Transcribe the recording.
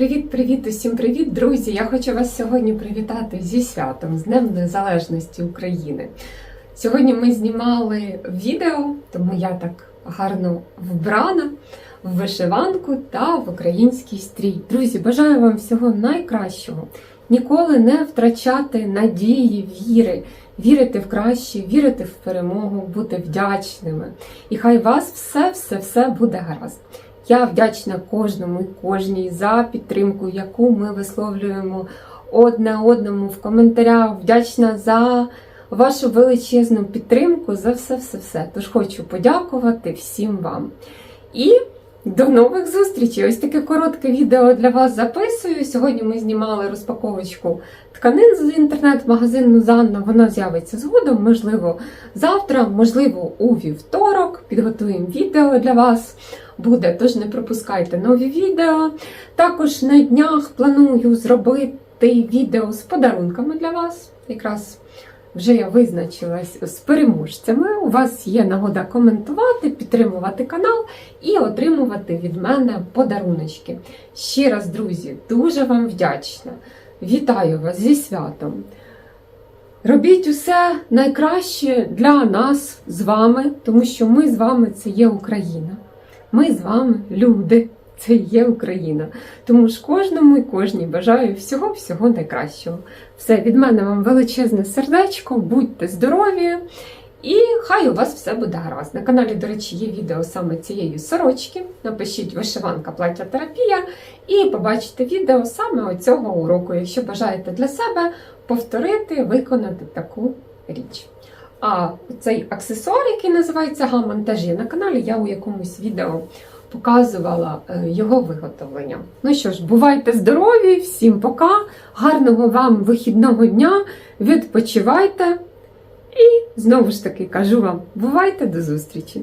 Привіт-привіт, усім привіт, друзі! Я хочу вас сьогодні привітати зі святом, з Днем Незалежності України. Сьогодні ми знімали відео, тому я так гарно вбрана в вишиванку та в український стрій. Друзі, бажаю вам всього найкращого. Ніколи не втрачати надії, віри, вірити в краще, вірити в перемогу, бути вдячними. І хай вас все-все-все буде гаразд. Я вдячна кожному і кожній за підтримку, яку ми висловлюємо одне одному в коментарях. Вдячна за вашу величезну підтримку, за все-все-все. Тож хочу подякувати всім вам. І до нових зустрічей! Ось таке коротке відео для вас записую. Сьогодні ми знімали розпаковочку тканин з інтернет-магазину Занна. Вона з'явиться згодом, можливо, завтра, можливо, у вівторок. Підготуємо відео для вас. Буде, тож не пропускайте нові відео. Також на днях планую зробити відео з подарунками для вас. Якраз вже я визначилась з переможцями. У вас є нагода коментувати, підтримувати канал і отримувати від мене подаруночки. Ще раз, друзі, дуже вам вдячна. Вітаю вас зі святом! Робіть усе найкраще для нас з вами, тому що ми з вами це є Україна. Ми з вами люди, це є Україна. Тому ж кожному і кожній бажаю всього-всього найкращого. Все, від мене вам величезне сердечко, будьте здорові! І хай у вас все буде гаразд. На каналі, до речі, є відео саме цієї сорочки. Напишіть вишиванка плаття терапія і побачите відео саме оцього уроку, якщо бажаєте для себе повторити, виконати таку річ. А цей аксесуар, який називається гамон, теж є на каналі. Я у якомусь відео показувала е, його виготовлення. Ну що ж, бувайте здорові, всім пока, гарного вам вихідного дня, відпочивайте. Знову ж таки кажу вам, бувайте до зустрічі!